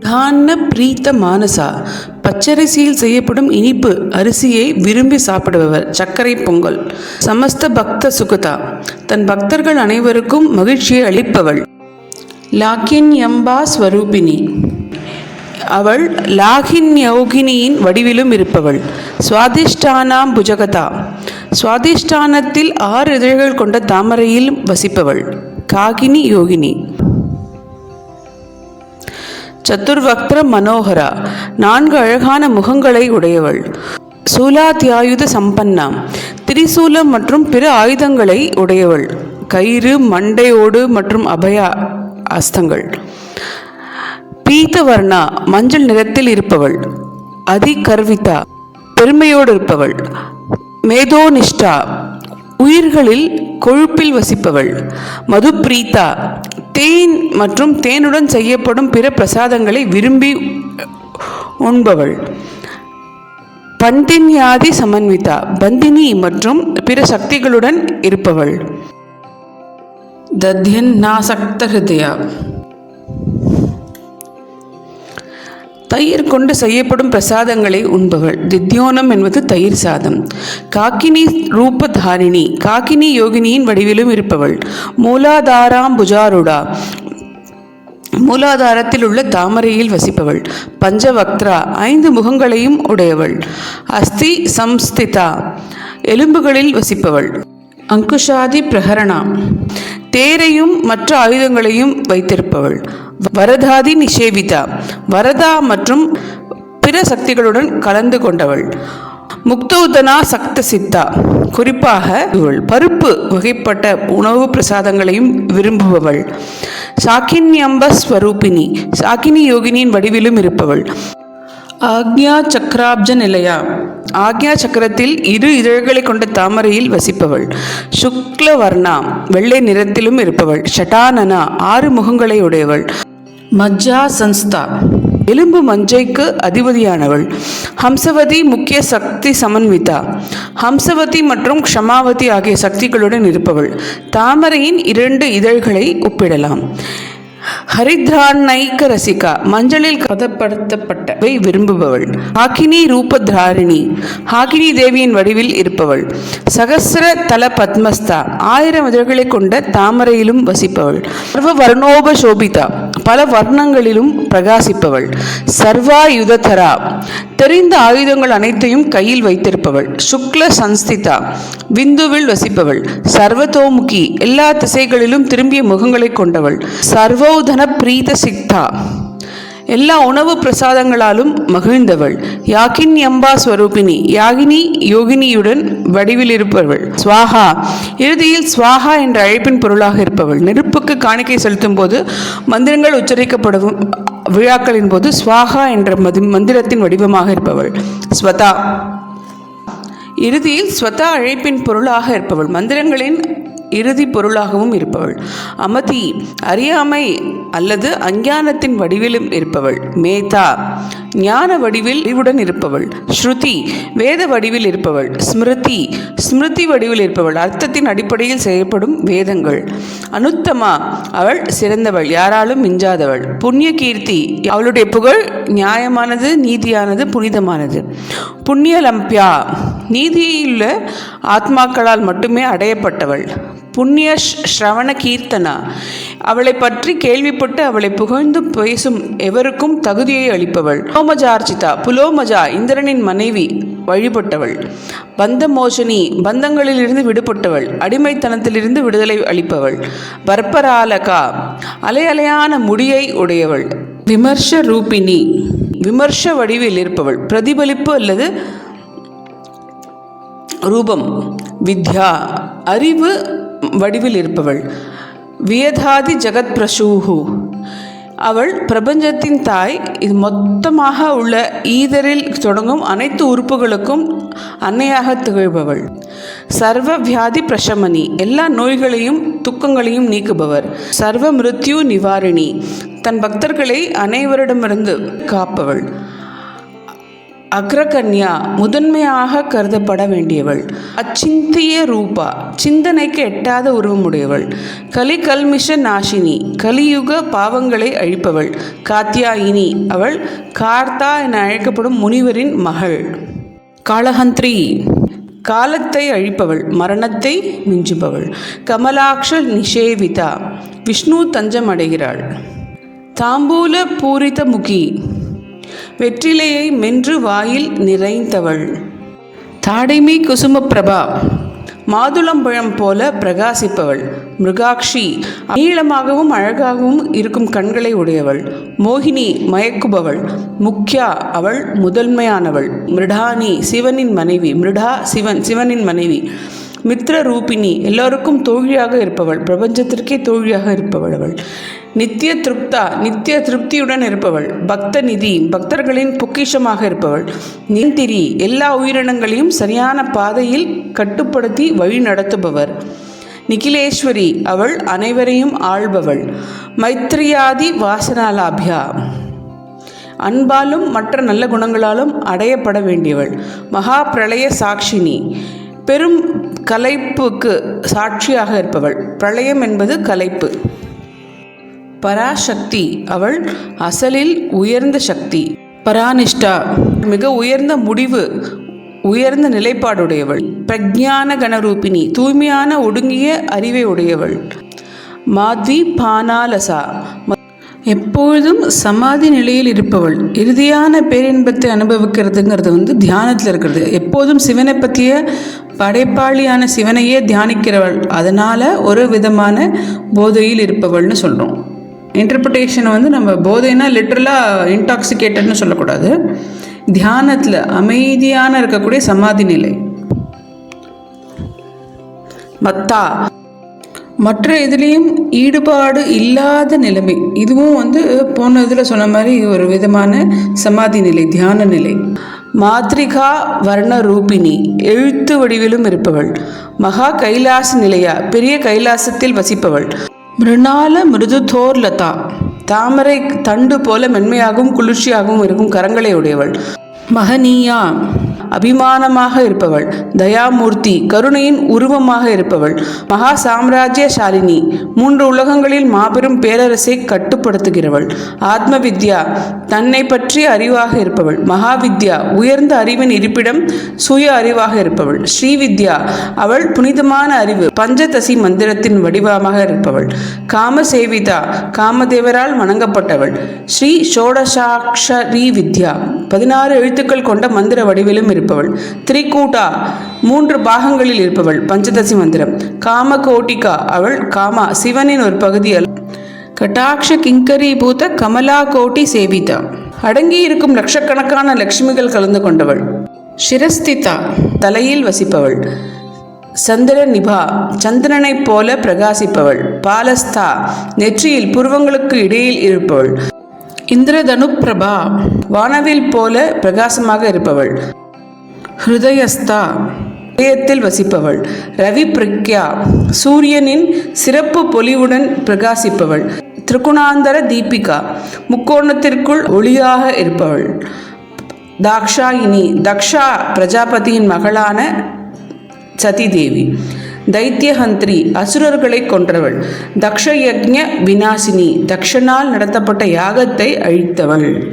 தான பிரீத்த மானசா. பச்சரிசியில் செய்யப்படும் இனிப்பு அரிசியை விரும்பி சாப்பிடுபவர். சர்க்கரை பொங்கல். சமஸ்த பக்த சுகதா. தன் பக்தர்கள் அனைவருக்கும் மகிழ்ச்சியை அளிப்பவள். லாகின்யம்பா ஸ்வரூபிணி. அவள் லாகின் யோகினியின் வடிவிலும் இருப்பவள். சுவாதிஷ்டானாம் புஜகதா. சுவாதிஷ்டானத்தில் ஆறு இதழ்கள் கொண்ட தாமரையில் வசிப்பவள். காகினி யோகினி. சதுர்வக்திர மனோகரா நான்கு அழகான முகங்களை உடையவள். சூலாத்தியாயுத சம்பன்னா திரிசூலம் மற்றும் பிற ஆயுதங்களை உடையவள். கயிறு மண்டையோடு மற்றும் அபய அஸ்தங்கள். பீதவர்ணா மஞ்சள் நிறத்தில் இருப்பவள். அதிகர்விதா பெருமையோடு இருப்பவள். மேதோனிஷ்டா உயிர்களில் கொழுப்பில் வசிப்பவள். மதுப்ரீதா தேன் மற்றும் தேனுடன் செய்யப்படும் பிற பிரசாதங்களை விரும்பி உண்பவள். பண்டின்யாதி சமன்விதா பந்தினி மற்றும் பிற சக்திகளுடன் இருப்பவள். தத்யன் நாசக்த ஹிருதயா. தயிர் கொண்டு செய்யப்படும் பிரசாதங்களை உண்பவள். தித்யோனம் என்பது தயிர் சாதம். காக்கினி ரூபதாரிணி காக்கினி யோகினியின் வடிவிலும் இருப்பவள். மூலாதாராம் புஜாருடா. மூலாதாரத்தில் உள்ள தாமரையில் வசிப்பவள். பஞ்சவக்த்ரா ஐந்து முகங்களையும் உடையவள். அஸ்தி சம்ஸ்திதா எலும்புகளில் வசிப்பவள். அங்குஷாதி பிரகரணா. தேரையும் மற்ற ஆயுதங்களையும் வைத்திருப்பவள். வரதாதி நிஷேவிதா. வரதா மற்றும் பிற சக்திகளுடன் கலந்து கொண்டவள். முக்தௌதனா சக்த சித்தா குறிப்பாக இவள் பருப்பு வகைப்பட்ட உணவு பிரசாதங்களையும் விரும்புபவள். சாக்கின்யம்ப ஸ்வரூபிணி சாக்கினி யோகினியின் வடிவிலும் இருப்பவள். ஆக்ஞா சக்கராப்ஜ நிலையா? ஆக்ஞா சக்கரத்தில் இரு இதழ்களை கொண்ட தாமரையில் வசிப்பவள். சுக்ல வர்ணா வெள்ளை நிறத்திலும் இருப்பவள். ஷட்டானனா ஆறு முகங்களை உடையவள். மஜ்ஜா சன்ஸ்தா எலும்பு மஞ்சைக்கு அதிபதியானவள். ஹம்சவதி முக்கிய சக்தி சமன்விதா. ஹம்சவதி மற்றும் க்ஷமாவதி ஆகிய சக்திகளுடன் இருப்பவள். தாமரையின் இரண்டு இதழ்களை ஒப்பிடலாம். ஹரித்ரானைக்க ரசிகா மஞ்சளில் கதப்படுத்தப்பட்டவை விரும்புபவள். ஹாக்கினி ரூபத்ராரிணி ஹாக்கினி தேவியின் வடிவில் இருப்பவள். சகசர தல பத்மஸ்தா ஆயிரம் இதழ்களை கொண்ட தாமரையிலும் வசிப்பவள். சர்வ வர்ணோப சோபிதா பல வர்ணங்களிலும் பிரகாசிப்பவள். சர்வாயுததரா தெரிந்த ஆயுதங்கள் அனைத்தையும் கையில் வைத்திருப்பவள். சுக்ல சன்ஸ்திதா. விந்துவில் வசிப்பவள். சர்வதோமுகி. எல்லா திசைகளிலும் திரும்பிய முகங்களை கொண்டவள். சர்வோதன பிரீத சிக்தா எல்லா உணவு பிரசாதங்களாலும் மகிழ்ந்தவள். யாகின் யம்பா ஸ்வரூபிணி யாகினி யோகினியுடன் வடிவில் இருப்பவள். ஸ்வாஹா இறுதியில் ஸ்வாஹா என்ற அழைப்பின் பொருளாக இருப்பவள். நெருப்புக்கு காணிக்கை செலுத்தும் போது மந்திரங்கள் உச்சரிக்கப்படும் விழாக்களின் போது ஸ்வாஹா என்ற மதி மந்திரத்தின் வடிவமாக இருப்பவள். ஸ்வதா இறுதியில் ஸ்வதா அழைப்பின் பொருளாக இருப்பவள். மந்திரங்களின் இறுதி பொருளாகவும் இருப்பவள். அமதி அறியாமை அல்லது அஞ்ஞானத்தின் வடிவிலும் இருப்பவள். மேதா ஞான வடிவில் அறிவுடன் இருப்பவள். ஸ்ருதி வேத வடிவில் இருப்பவள். ஸ்மிருதி ஸ்மிருதி வடிவில் இருப்பவள். அர்த்தத்தின் அடிப்படையில் செய்யப்படும் வேதங்கள். அனுத்தமா அவள் சிறந்தவள். யாராலும் மிஞ்சாதவள். புண்ணிய கீர்த்தி அவளுடைய புகழ் நியாயமானது நீதியானது புனிதமானது. புண்ணியலம்பியா நீதியுள்ள ஆத்மாக்களால் மட்டுமே அடையப்பட்டவள். புண்ணிய ஸ்ரவண கீர்த்தனா. அவளை பற்றி கேள்விப்பட்டு அவளை புகழ்ந்து பேசும் எவருக்கும் தகுதியை அளிப்பவள். புலோமஜார்ச்சிதா புலோமஜா இந்திரனின் மனைவி வழிபட்டவள். பந்த மோசனி பந்தங்களிலிருந்து விடுபட்டவள். அடிமைத்தனத்திலிருந்து விடுதலை அளிப்பவள். பர்பராலகா அலையலையான முடியை உடையவள். விமர்ச ரூபிணி விமர்ச வடிவில் இருப்பவள். பிரதிபலிப்பு அல்லது ரூபம். வித்யா அறிவு வடிவில் இருப்பவள். வியதாதி ஜெகத் பிரசூஹு அவள் பிரபஞ்சத்தின் தாய். இது மொத்தமாக உள்ள ஈதரில் தொடங்கும் அனைத்து உறுப்புகளுக்கும் அன்னையாக திகழ்பவள். சர்வ வியாதி பிரசமனி எல்லா நோய்களையும் துக்கங்களையும் நீக்குபவர். சர்வ மிருத்யு நிவாரிணி. தன் பக்தர்களை அனைவரிடமிருந்து காப்பவள். அக்ரகன்யா முதன்மையாக கருதப்பட வேண்டியவள் அச்சிந்திய ரூபா சிந்தனைக்கு எட்டாத உருவமுடையவள். கலி கல்மிஷ நாசினி கலியுக பாவங்களை அழிப்பவள். காத்தியாயினி அவள் கார்த்தா என அழைக்கப்படும் முனிவரின் மகள். காளஹந்திரி காலத்தை அழிப்பவள் மரணத்தை மிஞ்சுபவள். கமலாக்ஷ நிஷேவிதா விஷ்ணு தஞ்சம் அடைகிறாள் தாம்பூல பூரித முகி வெற்றிலையை மென்று வாயில் நிறைந்தவள். தாடைமி குசும பிரபா மாதுளம்பழம் போல பிரகாசிப்பவள். மிருகாக்ஷி நீளமாகவும் அழகாகவும் இருக்கும் கண்களை உடையவள். மோகினி மயக்குபவள். முக்யா அவள் முதன்மையானவள். மிருடானி சிவனின் மனைவி. மிருடா சிவன் சிவனின் மனைவி. மித்ர ரூபிணி எல்லோருக்கும் தோழியாக இருப்பவள் பிரபஞ்சத்திற்கே தோழியாக இருப்பவள் அவள். நித்திய திருப்தா நித்திய திருப்தியுடன் இருப்பவள். பக்த நிதி பக்தர்களின் பொக்கிஷமாக இருப்பவள். நிந்திரி எல்லா உயிரினங்களையும் சரியான பாதையில் கட்டுப்படுத்தி வழி நடத்துபவர். நிகிலேஸ்வரி அவள் அனைவரையும் ஆள்பவள். மைத்ரியாதி வாசனாலாபியா. அன்பாலும் மற்ற நல்ல குணங்களாலும் அடையப்பட வேண்டியவள். மகா பிரளய சாட்சினி பெரும் கலைப்புக்கு சாட்சியாக இருப்பவள். பிரளயம் என்பது கலைப்பு. பராசக்தி அவள் அசலில் உயர்ந்த சக்தி. பரானிஷ்டா மிக உயர்ந்த முடிவு உயர்ந்த நிலைப்பாடுடையவள். பிரஜான கணரூபிணி தூய்மையான ஒடுங்கிய அறிவை உடையவள். மாத்வி பானாலசா எப்பொழுதும் சமாதி நிலையில் இருப்பவள். இறுதியான பேரின்பத்தை அனுபவிக்கிறதுங்கிறது வந்து தியானத்தில் இருக்கிறது. எப்போதும் சிவனை பற்றிய படைப்பாளியான சிவனையே தியானிக்கிறவள். அதனால் ஒரு விதமான போதையில் இருப்பவள்னு சொல்கிறோம் இன்டர்பிரிட்டேஷனை வந்து நம்ம போதைனா லிட்ரலாக இன்டாக்சிகேட்டட்னு சொல்லக்கூடாது. தியானத்தில் அமைதியான இருக்கக்கூடிய சமாதி நிலை. மத்தா மற்ற இதுலேயும் ஈடுபாடு இல்லாத நிலைமை. இதுவும் வந்து போன இதில் சொன்ன மாதிரி ஒரு விதமான சமாதி நிலை தியான நிலை. மாத்ரிகா வர்ண ரூபிணி எழுத்து வடிவிலும் இருப்பவள். மகா கைலாச நிலையா பெரிய கைலாசத்தில் வசிப்பவள். மிருணால மிருதுதோர் லதா தாமரை தண்டு போல மென்மையாகவும் குளிர்ச்சியாகவும் இருக்கும் கரங்களை உடையவள். மகனீயா அபிமானமாக இருப்பவள். தயாமூர்த்தி கருணையின் உருவமாக இருப்பவள். மகா சாம்ராஜ்யசாலினி மூன்று உலகங்களில் மாபெரும் பேரரசை கட்டுப்படுத்துகிறவள். ஆத்ம வித்யா தன்னை பற்றிய அறிவாக இருப்பவள். மகாவித்யா உயர்ந்த அறிவின் இருப்பிடம் சுய அறிவாக இருப்பவள். ஸ்ரீவித்யா அவள் புனிதமான அறிவு பஞ்சதசி மந்திரத்தின் வடிவமாக இருப்பவள். காமசேவிதா காமதேவரால் வணங்கப்பட்டவள். ஸ்ரீ ஷோடசாட்சரி வித்யா பதினாறு எழுத்துக்கள் கொண்ட மந்திர வடிவிலும் இருப்பவள் திரிகூட்டா மூன்று பாகங்களில் இருப்பவள் பஞ்சதசி மந்திரம். காம கோட்டிகா அவள் காமா சிவனின் ஒரு பகுதி கட்டாட்ச கிங்கரி பூத கமலா கோட்டி சேவிதா. அடங்கி இருக்கும் லட்சக்கணக்கான லட்சுமிகள் கலந்து கொண்டவள். சிரஸ்திதா தலையில் வசிப்பவள். சந்திர நிபா சந்திரனைப் போல பிரகாசிப்பவள். பாலஸ்தா நெற்றியில் புருவங்களுக்கு இடையில் இருப்பவள். இந்திரதனுப்பிரபா வானவில் போல பிரகாசமாக இருப்பவள். ஹிருதயஸ்தா. இதயத்தில் வசிப்பவள். ரவி பிரக்யா. சூரியனின் சிறப்பு பொலிவுடன் பிரகாசிப்பவள். திருகுணாந்தர தீபிகா. முக்கோணத்திற்குள் ஒளியாக இருப்பவள். தாக்ஷாயினி. தக்ஷா பிரஜாபதியின் மகளான சதிதேவி. தைத்தியஹந்திரி. அசுரர்களை கொன்றவள். தக்ஷயக்ஞ விநாசினி. தக்ஷனால் நடத்தப்பட்ட யாகத்தை அழித்தவள்.